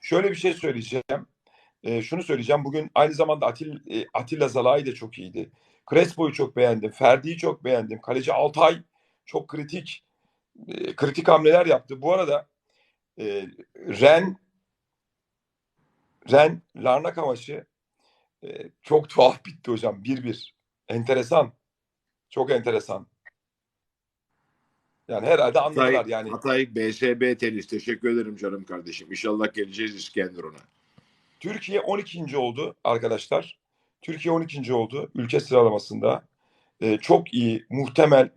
şöyle bir şey söyleyeceğim. E, şunu söyleyeceğim. Bugün aynı zamanda Atil, e, Atilla Zalai de çok iyiydi. Crespo'yu çok beğendim. Ferdi'yi çok beğendim. Kaleci Altay çok kritik e, kritik hamleler yaptı. Bu arada e, Ren Ren Larnaca maçı e, çok tuhaf bitti hocam. 1-1. Enteresan. Çok enteresan. Yani herhalde anladılar Hatay, yani. Hatay BSB tenis. Teşekkür ederim canım kardeşim. İnşallah geleceğiz İskenderun'a. Türkiye 12. oldu arkadaşlar. Türkiye 12. oldu ülke sıralamasında. Ee, çok iyi, muhtemel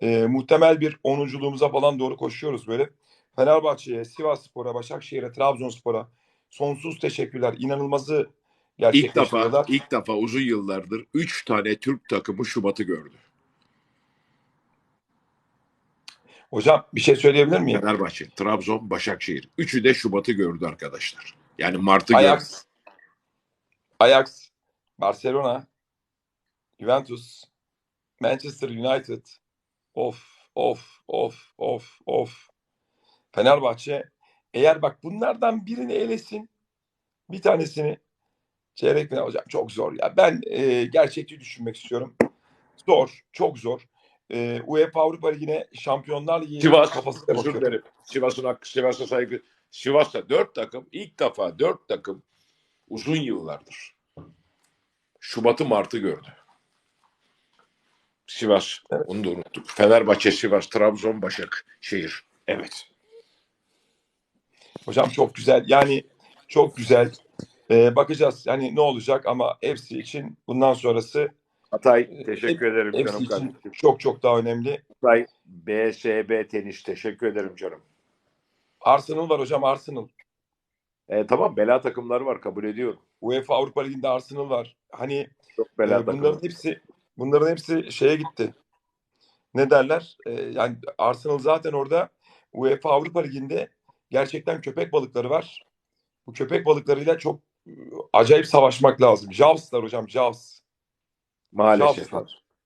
e, muhtemel bir onunculuğumuza falan doğru koşuyoruz böyle. Fenerbahçe'ye, Sivasspor'a, Başakşehir'e, Trabzonspor'a sonsuz teşekkürler. İnanılmazı İlk defa, ilk defa uzun yıllardır 3 tane Türk takımı Şubat'ı gördü. Hocam bir şey söyleyebilir miyim? Fenerbahçe, Trabzon, Başakşehir. Üçü de Şubat'ı gördü arkadaşlar. Yani Mart'ı gördü. Ajax, Ajax, Barcelona, Juventus, Manchester United. Of, of, of, of, of. Fenerbahçe eğer bak bunlardan birini elesin, bir tanesini çeyrek final hocam çok zor ya. Ben e, gerçekçi düşünmek istiyorum. Zor, çok zor. E, UEFA Avrupa Ligi'ne Şampiyonlar Ligi Sivas, kafasıyla özür dilerim. Sivas'ın hakkı, Sivas'a saygı. Sivas'ta dört takım, ilk defa dört takım uzun yıllardır. Şubat'ı Mart'ı gördü. Sivas, Evet. onu da unuttuk. Fenerbahçe, Sivas, Trabzon, Başakşehir. Evet. Hocam çok güzel. Yani çok güzel. Ee, bakacağız. Yani ne olacak ama hepsi için bundan sonrası Hatay, teşekkür ederim hepsi canım kardeşim. çok çok daha önemli. Hatay, BSB tenis, teşekkür ederim canım. Arsenal var hocam Arsenal. E, tamam bela takımları var kabul ediyorum. UEFA Avrupa Ligi'nde Arsenal var. Hani Çok bela e, takımı. bunların hepsi bunların hepsi şeye gitti. Ne derler? E, yani Arsenal zaten orada UEFA Avrupa Ligi'nde gerçekten köpek balıkları var. Bu köpek balıklarıyla çok e, acayip savaşmak lazım. Javs'lar hocam Javs. Maalesef.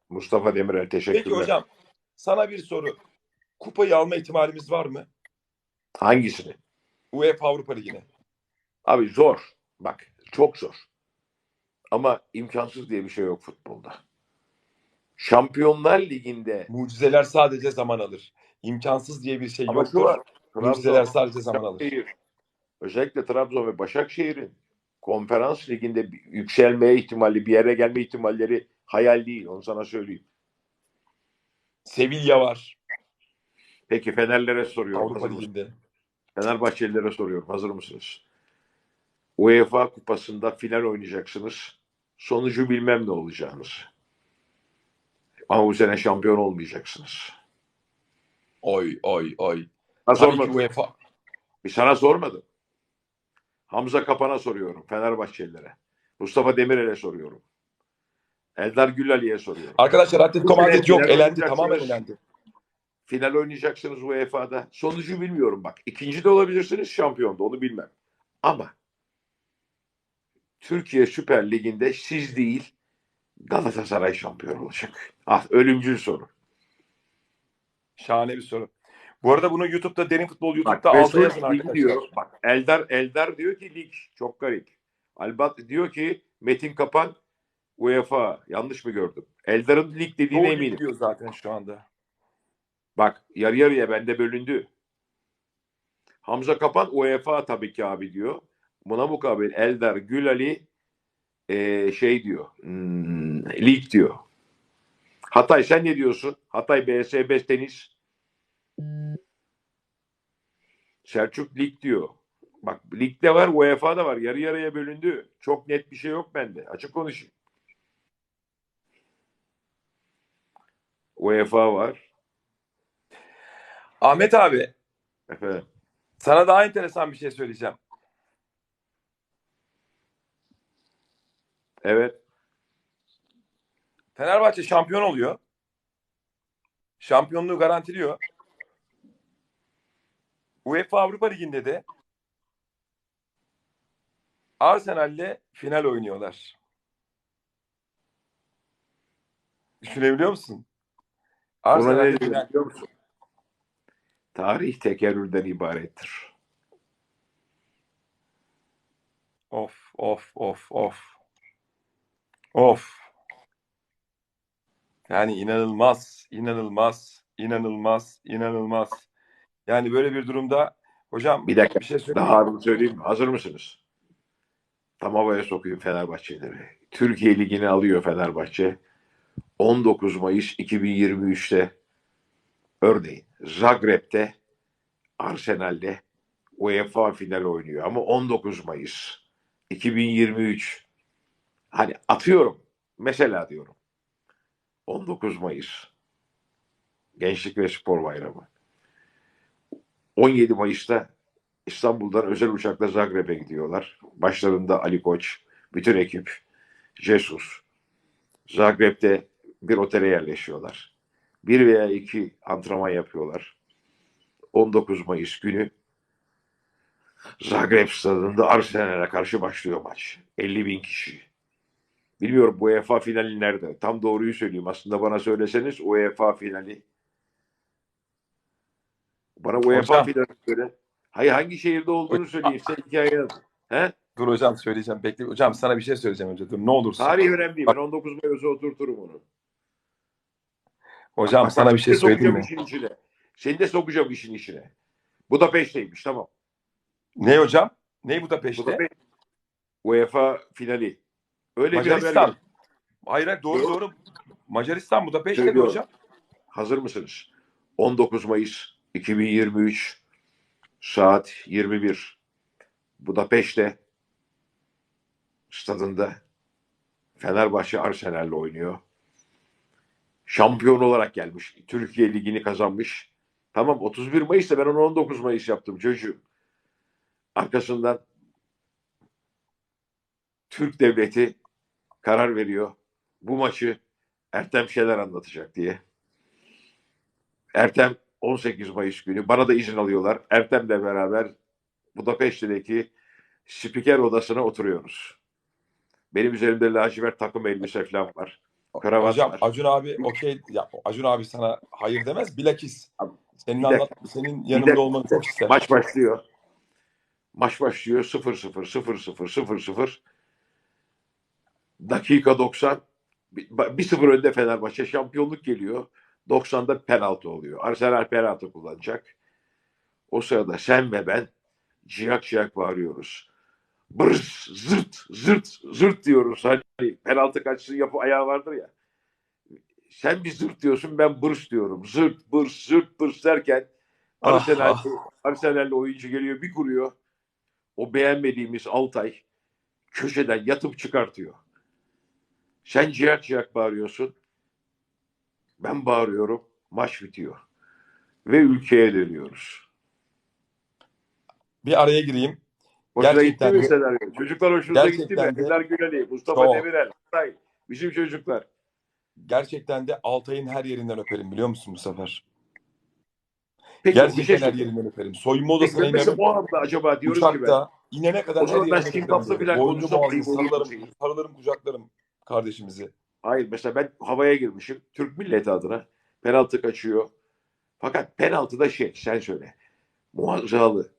Mustafa Demirel teşekkürler. Peki hocam sana bir soru. Kupayı alma ihtimalimiz var mı? Hangisini? UEFA Avrupa Ligi'ne. Abi zor. Bak çok zor. Ama imkansız diye bir şey yok futbolda. Şampiyonlar Ligi'nde Mucizeler sadece zaman alır. İmkansız diye bir şey var. Mucizeler sadece zaman alır. Özellikle Trabzon ve Başakşehir'in konferans liginde yükselmeye ihtimali, bir yere gelme ihtimalleri hayal değil. Onu sana söyleyeyim. Sevilla var Peki Fenerlere soruyorum. Avrupa? Ligi'nde. Fenerbahçelilere soruyorum. Hazır mısınız? UEFA kupasında final oynayacaksınız. Sonucu bilmem ne olacağınız. Ama bu sene şampiyon olmayacaksınız. Oy oy oy. Sana Tabii sormadım. UEFA. Bir sana sormadım. Hamza Kapan'a soruyorum. Fenerbahçelilere. Mustafa Demirel'e soruyorum. Eldar Gülali'ye soruyorum. Arkadaşlar sene Madrid yok. Elendi. Tamamen elendi. Final oynayacaksınız UEFA'da. Sonucu bilmiyorum bak. İkinci de olabilirsiniz, şampiyon da onu bilmem. Ama Türkiye Süper Ligi'nde siz değil Galatasaray şampiyon olacak. Ah ölümcül soru. Şahane bir soru. Bu arada bunu YouTube'da Derin Futbol Bak, YouTube'da alta Mesut yazın arkadaşlar. diyor. Bak Eldar Eldar diyor ki lig çok garip. Albat diyor ki Metin Kapan UEFA yanlış mı gördüm? Eldar'ın lig dediğine Doğru eminim. gidiyor zaten şu anda. Bak yarı yarıya bende bölündü. Hamza Kapan UEFA tabii ki abi diyor. Buna mukabil Eldar Gülali eee, şey diyor. hmm, lig diyor. Hatay sen ne diyorsun? Hatay BSB tenis. Selçuk lig diyor. Bak ligde var UEFA da var. Yarı yarıya bölündü. Çok net bir şey yok bende. Açık konuşayım. UEFA var. Ahmet abi Efendim. sana daha enteresan bir şey söyleyeceğim. Evet. Fenerbahçe şampiyon oluyor. Şampiyonluğu garantiliyor. UEFA Avrupa Ligi'nde de Arsenal'le final oynuyorlar. Düşünebiliyor musun? Buna Arsenal'le ne diyor biliyor musun? Tarih tekerrürden ibarettir. Of of of of. Of. Yani inanılmaz, inanılmaz, inanılmaz, inanılmaz. Yani böyle bir durumda hocam Bir dakika. bir şey söyleyeyim. Daha ağırını söyleyeyim mi? Hazır mısınız? Tam havaya sokuyor Fenerbahçe'leri. Türkiye Ligi'ni alıyor Fenerbahçe. 19 Mayıs 2023'te örneğin Zagreb'te Arsenal'de UEFA finali oynuyor ama 19 Mayıs 2023 hani atıyorum mesela diyorum 19 Mayıs Gençlik ve Spor Bayramı 17 Mayıs'ta İstanbul'dan özel uçakla Zagreb'e gidiyorlar. Başlarında Ali Koç, bütün ekip, Jesus. Zagreb'de bir otele yerleşiyorlar. Bir veya iki antrenman yapıyorlar. 19 Mayıs günü Zagreb stadında Arsenal'e karşı başlıyor maç. 50 bin kişi. Bilmiyorum bu UEFA finali nerede? Tam doğruyu söyleyeyim. Aslında bana söyleseniz UEFA finali. Bana UEFA Hocam. finali söyle. Hayır hangi şehirde olduğunu söyleyeyim. Sen hikaye. He? Dur hocam söyleyeceğim. Bekle. Hocam sana bir şey söyleyeceğim önce. Dur ne olursun. Tarih önemli değil. Ben 19 Mayıs'a oturturum onu. Hocam Bak, sana bak, bir şey söyleyeyim mi? işin içine. Seni de sokacağım işin içine. Bu da peşteymiş tamam. Ne hocam? Ne bu da Bu peşte? da peş- UEFA finali. Öyle bir haber Macaristan. geldi. Hayır hayır doğru Doğru. doğru. Macaristan bu da peşte Söylüyorum. hocam. Hazır mısınız? 19 Mayıs 2023 saat 21 Budapeşte stadında Fenerbahçe Arsenal'le oynuyor. Şampiyon olarak gelmiş. Türkiye Ligi'ni kazanmış. Tamam 31 Mayıs'ta ben onu 19 Mayıs yaptım çocuğum. Arkasından Türk Devleti karar veriyor. Bu maçı Ertem Şener anlatacak diye. Ertem 18 Mayıs günü bana da izin alıyorlar. Ertem'le beraber Budapeşte'deki spiker odasına oturuyoruz. Benim üzerimde lacivert takım elbise falan var. Kravat Hocam var. Acun abi okey ya Acun abi sana hayır demez bilakis. Senin bir dakika. anlat senin Bir yanında dakika. olmanı çok ister. Maç başlıyor. Maç başlıyor 0-0 0-0 0-0. Dakika 90. Bir- 1-0 önde Fenerbahçe. Şampiyonluk geliyor. 90'da penaltı oluyor. Arsenal penaltı kullanacak. O sırada sen ve ben ciyak ciyak bağırıyoruz. Bırs, zırt, zırt, zırt diyoruz. Hani penaltı kaçsın yapı ayağı vardır ya. Sen bir zırt diyorsun ben bırs diyorum. Zırt, bırs, zırt, bırs derken Arsenal, ah. Oyuncu geliyor bir kuruyor. O beğenmediğimiz Altay köşeden yatıp çıkartıyor. Sen ciyak ciyak bağırıyorsun. Ben bağırıyorum. Maç bitiyor. Ve ülkeye dönüyoruz. Bir araya gireyim. Hoşuna Gerçekten gitti mi senaryo? Çocuklar hoşunuza gitti mi? Gerçekten de- Ender Gülali, Mustafa Çok. Demirel, Altay. Bizim çocuklar. Gerçekten de Altay'ın her yerinden öperim biliyor musun bu sefer? Peki Gerçekten bir şey her yerinden öperim. Soyunma odasına mesela inerim. o anda acaba diyoruz ki ben. Uçakta inene kadar O her yerinden öperim. ayıp olur mu? sarılarım, sarılarım kucaklarım kardeşimizi. Hayır mesela ben havaya girmişim. Türk milleti adına penaltı kaçıyor. Fakat penaltıda şey sen söyle. Muazzalı.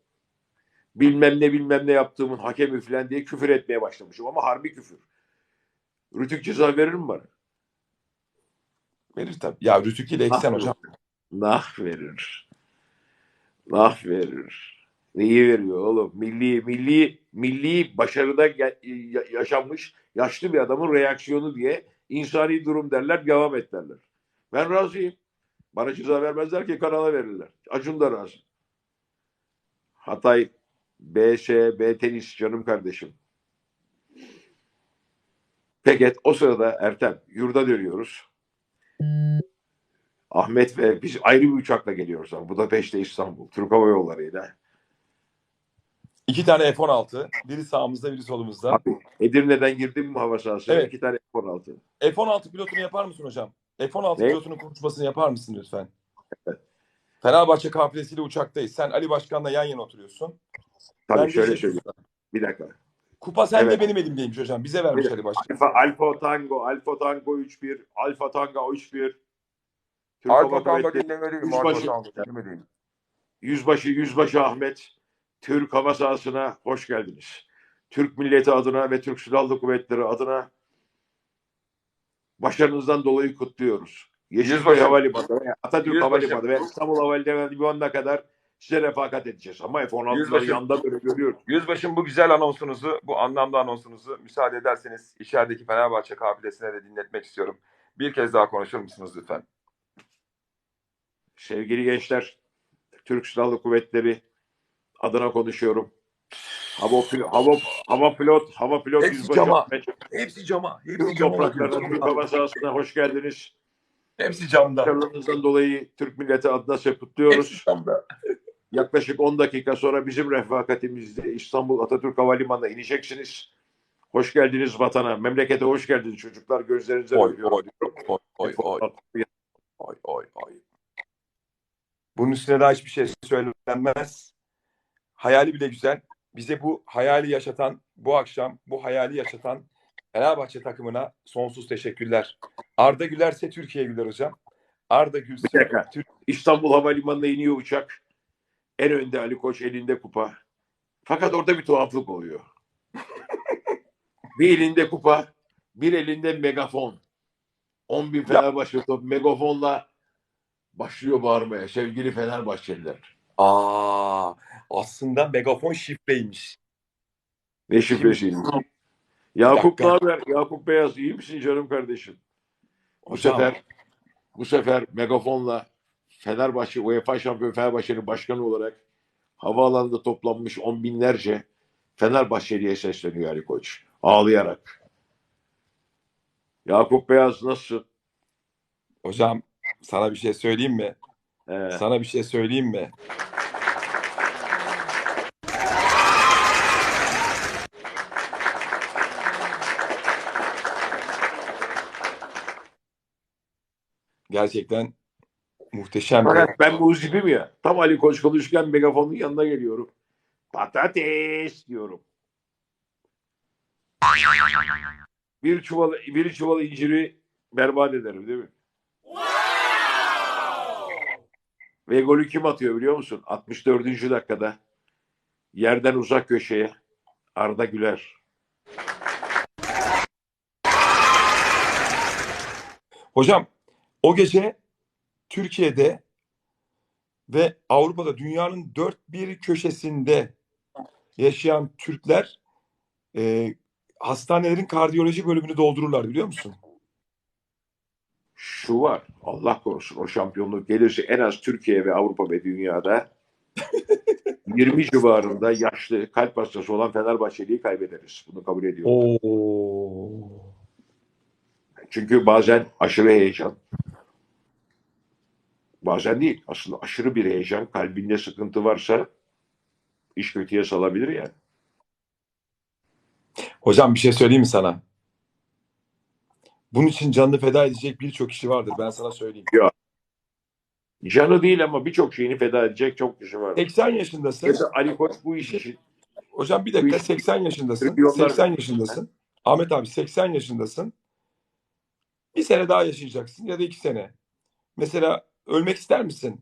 Bilmem ne bilmem ne yaptığımın hakemi falan diye küfür etmeye başlamışım ama harbi küfür. Rütük ceza verir mi bana? Verir tabii. Ya Rütük ile eksen hocam. Nah verir. Nah verir. Neyi veriyor oğlum? Milli milli milli başarıda yaşanmış yaşlı bir adamın reaksiyonu diye insani durum derler, devam et derler. Ben razıyım. Bana ceza vermezler ki kanala verirler. Acun da razı. Hatay BS, B tenis canım kardeşim. Peki o sırada Ertem yurda dönüyoruz. Ahmet ve biz ayrı bir uçakla geliyoruz ama Budapeşte İstanbul. Türk Hava Yolları'yla. İki tane F-16. Biri sağımızda biri solumuzda. Abi Edirne'den girdim mi hava sahasına? Evet. İki tane F-16. F-16 pilotunu yapar mısın hocam? F-16 Ne? pilotunun konuşmasını yapar mısın lütfen? Fenerbahçe kafilesiyle uçaktayız. Sen Ali Başkan'la yan yana oturuyorsun. Tabii Ben de şöyle şey- söyleyeyim. Bir dakika. Kupa sende Evet. benim elimdeymiş hocam. Bize vermiş Bir- Ali Başkan. Alfa, Alfa Tango, Alfa Tango 3-1, Alfa Tango 3-1. Türk Alfa Hava Tango Kuvvetleri dinlemeliyim. Yüzbaşı- Alfa Tango dinlemeliyim. Yüzbaşı Yüzbaşı Ahmet Türk Hava Sahası'na hoş geldiniz. Türk milleti adına ve Türk Silahlı Kuvvetleri adına başarınızdan dolayı kutluyoruz. Yeşilköy. Havalimanı Atatürk. Havalimanı ve İstanbul Havalimanı'na kadar size refakat edeceğiz. Ama F-16'ları Yüzbaşım. yanda böyle görüyoruz. Yüzbaşım bu güzel anonsunuzu, bu anlamlı anonsunuzu müsaade ederseniz içerideki Fenerbahçe kafilesine de dinletmek istiyorum. Bir kez daha konuşur musunuz lütfen? Sevgili gençler, Türk Silahlı Kuvvetleri adına konuşuyorum. Hava, hava, hava pilot, hava pilot Hepsi yüzbaşı cama. Ahmet Hepsi cama. Türk Hepsi cama. topraklarına, Türk hava sahasına hoş geldiniz. Hepsi camda. Başarılarınızdan dolayı Türk milleti adına size Hepsi camda. Yaklaşık 10 dakika sonra bizim refakatimizde İstanbul Atatürk Havalimanı'na ineceksiniz. Hoş geldiniz vatana, memlekete hoş geldiniz çocuklar. Gözlerinizden Oy, oy, oy, oy, oy, oy, oy, oy. Bunun üstüne daha hiçbir şey söylenmez. Hayali bile güzel. Bize bu hayali yaşatan, bu akşam bu hayali yaşatan Fenerbahçe takımına sonsuz teşekkürler. Arda gülerse Türkiye güler hocam. Arda gülse Bir dakika. Türk- İstanbul Havalimanı'na iniyor uçak. En önde Ali Koç elinde kupa. Fakat orada bir tuhaflık oluyor. bir elinde kupa, bir elinde megafon. 10 bin Fenerbahçe top megafonla başlıyor bağırmaya. Sevgili Fenerbahçeliler. Aa, aslında megafon şifreymiş. Ne şifresiydi? Yakup ne haber? Yakup Beyaz iyi misin canım kardeşim? Bu Hocam. sefer bu sefer megafonla Fenerbahçe UEFA Şampiyon Fenerbahçe'nin başkanı olarak havaalanında toplanmış on binlerce Fenerbahçeli'ye sesleniyor Ali Koç. Ağlayarak. Yakup Beyaz nasılsın? Hocam sana bir şey söyleyeyim mi? Ee, Sana bir şey söyleyeyim mi? Gerçekten muhteşem fakat ben muzipim ya. Tam Ali Koç konuşurken megafonun yanına geliyorum. Patates diyorum. Bir çuval bir çuval inciri berbat ederim değil mi? Ve golü kim atıyor biliyor musun? 64. dakikada yerden uzak köşeye Arda Güler. Hocam o gece Türkiye'de ve Avrupa'da dünyanın dört bir köşesinde yaşayan Türkler e, hastanelerin kardiyoloji bölümünü doldururlar biliyor musun? Şu var Allah korusun o şampiyonluk gelirse en az Türkiye ve Avrupa ve dünyada 20 civarında yaşlı kalp hastası olan Fenerbahçeli'yi kaybederiz. Bunu kabul ediyorum. Oo. Çünkü bazen aşırı heyecan. Bazen değil. Aslında aşırı bir heyecan. Kalbinde sıkıntı varsa iş kötüye salabilir yani. Hocam bir şey söyleyeyim mi sana? Bunun için canını feda edecek birçok kişi vardır. Ben sana söyleyeyim. Canı değil ama birçok şeyini feda edecek çok kişi var. 80 yaşındasın. Mesela Ali Koç bu iş için Hocam bir dakika Bu iş- 80 yaşındasın. Trilyonlar- 80 yaşındasın. Ahmet abi 80 yaşındasın. Bir sene daha yaşayacaksın ya da iki sene. Mesela ölmek ister misin?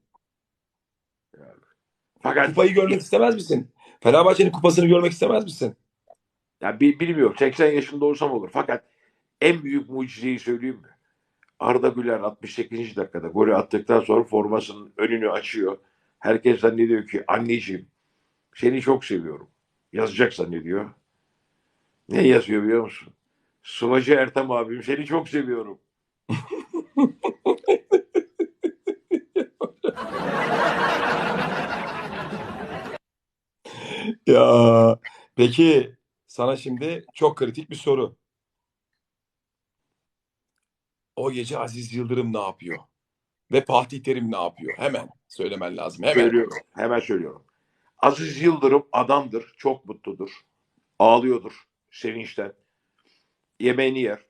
fakat Kupayı görmek istemez misin? Fenerbahçe'nin kupasını görmek istemez misin? ya bi- bilmiyorum 80 yaşında olsam olur. Fakat en büyük mucizeyi söyleyeyim mi? Arda Güler 68. dakikada golü attıktan sonra formasının önünü açıyor. Herkes zannediyor ki anneciğim seni çok seviyorum. Yazacak zannediyor. Ne yazıyor biliyor musun? Sıvacı Ertem abim seni çok seviyorum. Ya peki sana şimdi çok kritik bir soru. O gece Aziz Yıldırım ne yapıyor? Ve Fatih Terim ne yapıyor? Hemen söylemen lazım. Hemen. Söylüyorum. Hemen söylüyorum. Aziz Yıldırım adamdır. Çok mutludur. Ağlıyordur sevinçten. Yemeğini yer.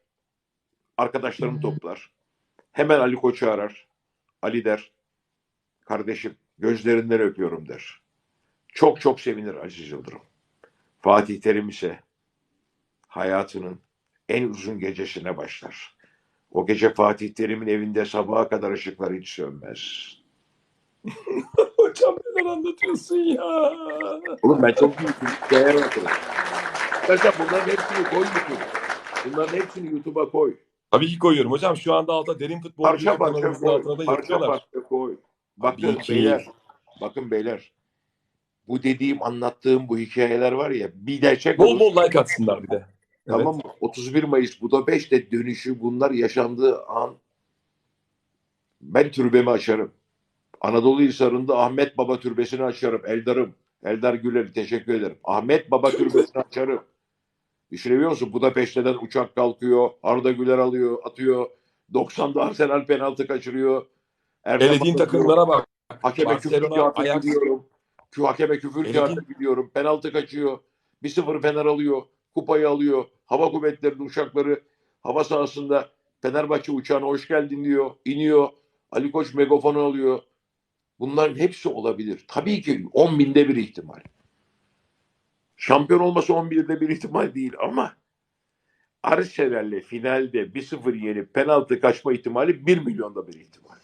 Arkadaşlarını toplar. Hemen Ali Koç'u arar. Ali der. Kardeşim gözlerinden öpüyorum der. Çok çok sevinir Aziz Yıldırım. Fatih Terim ise hayatının en uzun gecesine başlar. O gece Fatih Terim'in evinde sabaha kadar ışıklar hiç sönmez. Hocam neler anlatıyorsun ya? Oğlum ben çok büyük bir hikaye anlatırım. İstersen bunların hepsini koy YouTube'a. Bunların hepsini YouTube'a koy. Tabii ki koyuyorum hocam. Şu anda alta derin futbol Parça parça koy. Parça parça koy. Bakın Tabii ki. beyler. Bakın beyler. Bu dediğim anlattığım bu hikayeler var ya bir gerçek Bol olur. bol like atsınlar bir de. Tamam mı? 31 Mayıs Budapeşte dönüşü bunlar yaşandığı an ben türbemi açarım. Anadolu Hisarı'nda Ahmet Baba Türbesi'ni açarım. Eldar'ım. Eldar Güler'i teşekkür ederim. Ahmet Baba Türbesi'ni açarım. Düşünebiliyor musun? Budapeşte'den uçak kalkıyor. Arda Güler alıyor, atıyor. 90'da Arsenal penaltı kaçırıyor. Erdem Elediğin takımlara bak. Hakeme küfür gidiyorum. Kü hakeme küfür kağıtı gidiyorum. Penaltı kaçıyor. 1-0 Fener alıyor. Kupayı alıyor. Hava kuvvetlerinin uçakları hava sahasında Fenerbahçe uçağına hoş geldin diyor. İniyor. Ali Koç megafonu alıyor. Bunların hepsi olabilir. Tabii ki 10 binde bir ihtimal. Şampiyon olması 11'de bir ihtimal değil ama Arsenal'le finalde 1-0 yenip penaltı kaçma ihtimali 1 milyonda bir ihtimal.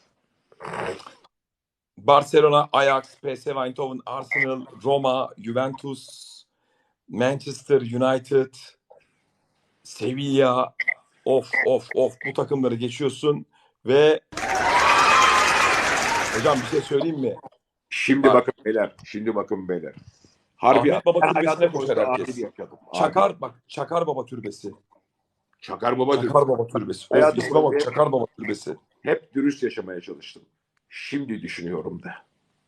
Barcelona, Ajax, PSV Eindhoven, Arsenal, Roma, Juventus, Manchester United, Sevilla. Of of of bu takımları geçiyorsun ve hocam bir şey söyleyeyim mi? Şimdi Bak. bakın beyler. Şimdi bakın beyler. Harbi Ahmet Baba Türbesi'ne hayatım koşar herkes. Çakar bak Çakar Baba Türbesi. Çakar Baba diyor. Çakar Baba Türbesi. Hayatım isme bak Çakar Baba Türbesi. Hep dürüst yaşamaya çalıştım. Şimdi düşünüyorum da.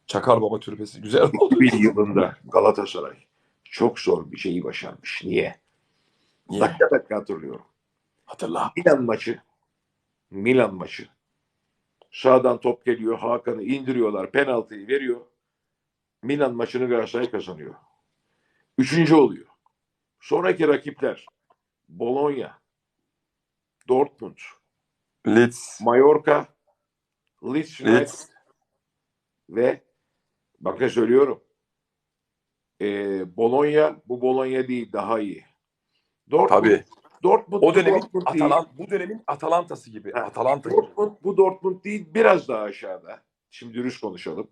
Çakar Baba Türbesi. Güzel oldu. Bir yılında Galatasaray çok zor bir şeyi başarmış. Niye? Niye? Dakika dakika hatırlıyorum. Hatırla. Milan maçı. Milan maçı. Sağdan top geliyor. Hakan'ı indiriyorlar. Penaltıyı veriyor. Milan maçını Galatasaray kazanıyor. Üçüncü oluyor. Sonraki rakipler Bologna, Dortmund, Leeds. Mallorca, Leeds United Leeds. ve bakın söylüyorum ee, Bologna bu Bologna değil daha iyi. Dortmund, Tabii. Dortmund O dönemin Dortmund değil. Atalan, bu dönemin Atalanta'sı gibi. Ha, Atalanta gibi. Dortmund bu Dortmund değil biraz daha aşağıda. Şimdi dürüst konuşalım.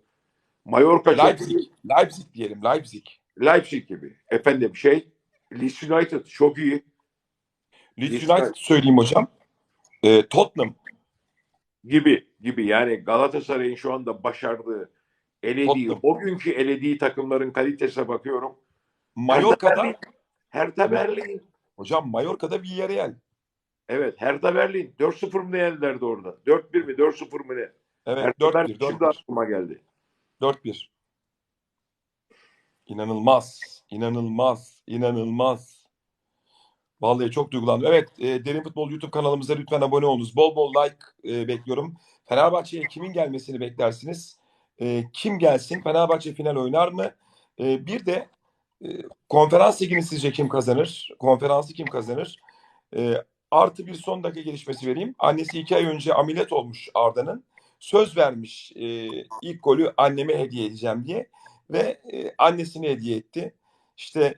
Mallorca Leipzig. iyi. Leipzig diyelim. Leipzig. Leipzig gibi. Efendim şey Leeds United çok iyi Leeds Leeds United söyleyeyim hocam. Ee, Tottenham. Gibi gibi. Yani Galatasaray'ın şu anda başardığı elediği, Tottenham. o günkü elediği takımların kalitesine bakıyorum. Mallorca'da Hertha Berlin. hocam Mallorca'da Villarreal. Evet Hertha Berlin. 4-0 mı yendilerdi orada? 4-1 mi 4-0 mı ne? Evet Hertha Berlin 4-1. şimdi 4-1. aklıma geldi. 4-1. İnanılmaz. İnanılmaz. İnanılmaz. Vallahi çok duygulandım. Evet, e, Derin Futbol YouTube kanalımıza lütfen abone olunuz. Bol bol like e, bekliyorum. Fenerbahçe'ye kimin gelmesini beklersiniz? E, kim gelsin? Fenerbahçe final oynar mı? E, bir de e, konferans ligini sizce kim kazanır? Konferansı kim kazanır? E, artı bir son dakika gelişmesi vereyim. Annesi iki ay önce ameliyat olmuş Arda'nın. Söz vermiş e, ilk golü anneme hediye edeceğim diye ve e, annesine hediye etti. İşte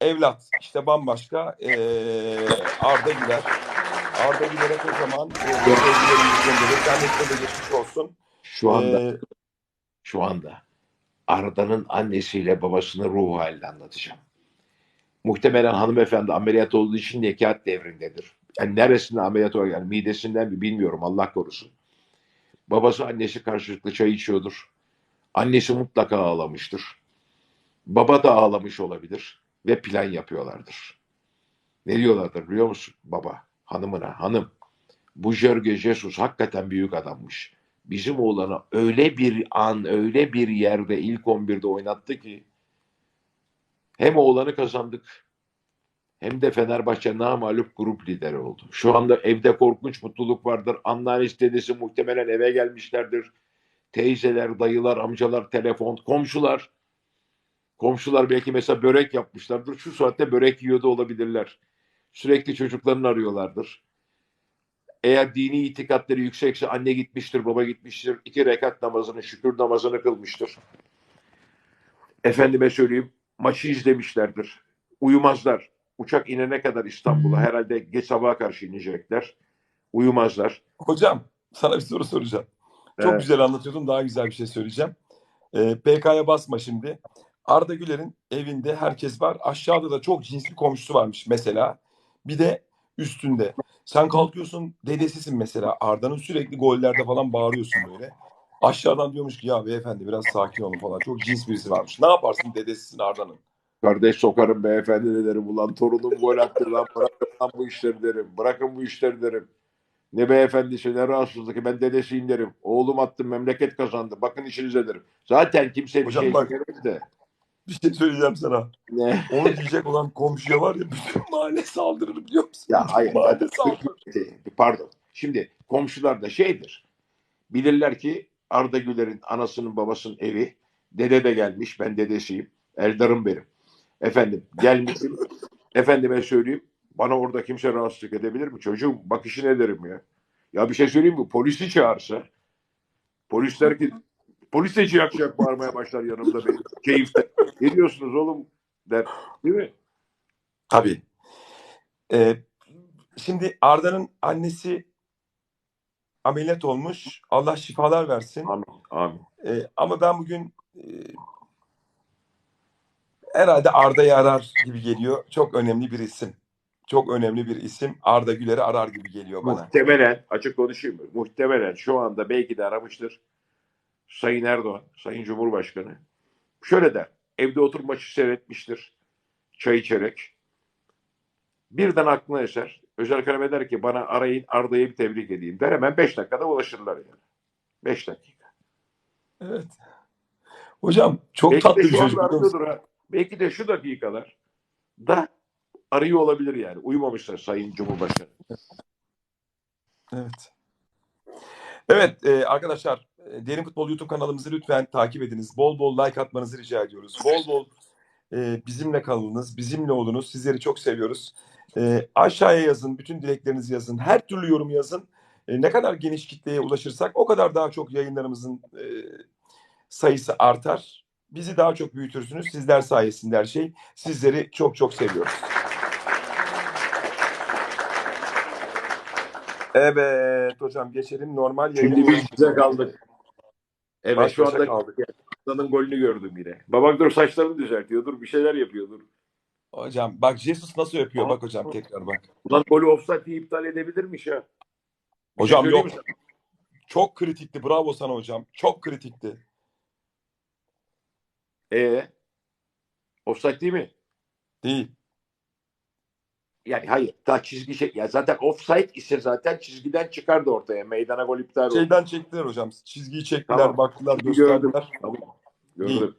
evlat işte bambaşka e, Arda Güler. Arda Güler'e kocaman e, sevgilerimizi gönderiyoruz. De geçmiş olsun. Şu anda E, şu anda Arda'nın annesiyle babasını ruh halinde anlatacağım. Muhtemelen hanımefendi ameliyat olduğu için nekat devrindedir. Yani neresinde ameliyat olur yani midesinden mi bilmiyorum Allah korusun. Babası annesi karşılıklı çay içiyordur. Annesi mutlaka ağlamıştır. Baba da ağlamış olabilir ve plan yapıyorlardır. Ne diyorlardır biliyor musun? Baba hanımına hanım bu Jorge Jesus hakikaten büyük adammış bizim oğlanı öyle bir an, öyle bir yerde ilk 11'de oynattı ki hem oğlanı kazandık hem de Fenerbahçe namalup grup lideri oldu. Şu anda evde korkunç mutluluk vardır. Anneannesi dedesi muhtemelen eve gelmişlerdir. Teyzeler, dayılar, amcalar, telefon, komşular. Komşular belki mesela börek yapmışlardır. Şu saatte börek yiyor da olabilirler. Sürekli çocuklarını arıyorlardır. Eğer dini itikatları yüksekse anne gitmiştir, baba gitmiştir. iki rekat namazını, şükür namazını kılmıştır. Efendime söyleyeyim, maçı izlemişlerdir. Uyumazlar. Uçak inene kadar İstanbul'a herhalde geç sabaha karşı inecekler. Uyumazlar. hocam sana bir soru soracağım. Çok Evet. güzel anlatıyordun. Daha güzel bir şey söyleyeceğim. E, PK'ya basma şimdi. Arda Güler'in evinde herkes var. Aşağıda da çok cins bir komşusu varmış mesela. Bir de üstünde. Sen kalkıyorsun dedesisin mesela. Arda'nın sürekli gollerde falan bağırıyorsun böyle. Aşağıdan diyormuş ki ya beyefendi biraz sakin olun falan. Çok cins birisi varmış. Ne yaparsın dedesisin Arda'nın. Kardeş sokarım beyefendi de derim. Ulan torunum gol attı lan bırakın lan bu işleri derim. Bırakın bu işleri derim. Ne beyefendisi ne rahatsızlık ben dedesiyim derim. Oğlum attı memleket kazandı. Bakın işinize derim. Zaten kimse bir Hocam şey bak- de. Bir şey söyleyeceğim sana. Ne? Onu diyecek olan komşuya var ya bütün mahalle saldırır biliyor musun? Ya hayır. Mahalle saldırır. Türkiye- Pardon. Şimdi komşular da şeydir. Bilirler ki Arda Güler'in anasının babasının evi. Dede de gelmiş. Ben dedesiyim. Eldar'ım benim. Efendim gelmişim. Efendime söyleyeyim. Bana orada kimse rahatsızlık edebilir mi? Çocuğum bak işine ederim ya. Ya bir şey söyleyeyim mi? Polisi çağırsa polisler ki polis de ciyak ciyak bağırmaya başlar yanımda benim. Keyifte. Ne diyorsunuz oğlum der. Değil mi? Tabii. Ee, şimdi Arda'nın annesi ameliyat olmuş. Allah şifalar versin. Amin. Amin. Ee, ama ben bugün e, herhalde Arda'yı arar gibi geliyor. Çok önemli bir isim. Çok önemli bir isim. Arda Güler'i arar gibi geliyor bana. Muhtemelen açık konuşayım mı? Muhtemelen şu anda belki de aramıştır. Sayın Erdoğan, Sayın Cumhurbaşkanı. Şöyle der. Evde oturup maçı seyretmiştir. Çay içerek. Birden aklına eser. Özel kaleme der ki bana arayın Arda'yı bir tebrik edeyim der. Hemen 5 dakikada ulaşırlar yani. 5 dakika. Evet. Hocam çok Belki tatlı bir çocuk. Belki de şu dakikalar da arıyor olabilir yani. Uyumamışlar Sayın Cumhurbaşkanı. Evet. Evet e, arkadaşlar Derin Futbol YouTube kanalımızı lütfen takip ediniz. Bol bol like atmanızı rica ediyoruz. Bol bol e, bizimle kalınız, bizimle olunuz. Sizleri çok seviyoruz. E, aşağıya yazın, bütün dileklerinizi yazın. Her türlü yorum yazın. E, ne kadar geniş kitleye ulaşırsak o kadar daha çok yayınlarımızın e, sayısı artar. Bizi daha çok büyütürsünüz. Sizler sayesinde her şey. Sizleri çok çok seviyoruz. Evet hocam geçelim normal yayına. Şimdi biz bize kaldık. Evet Baş şu anda kaldık. Golünü gördüm yine. Babak dur saçlarını düzeltiyor. Dur bir şeyler yapıyor. Dur. Hocam bak Jesus nasıl yapıyor Aa. bak hocam tekrar bak. Ulan golü offside diye iptal edebilirmiş ya. Bir Hocam şey yok. Çok kritikti bravo sana hocam. Çok kritikti. Ee, offside değil mi? Değil. Yani hayır. Daha çizgi şey. Ya zaten offside ise zaten çizgiden çıkardı ortaya. Meydana gol iptal oldu. Şeyden çektiler hocam. Çizgiyi çektiler Tamam. baktılar Gördüm. gösterdiler. Tamam. Gördüm.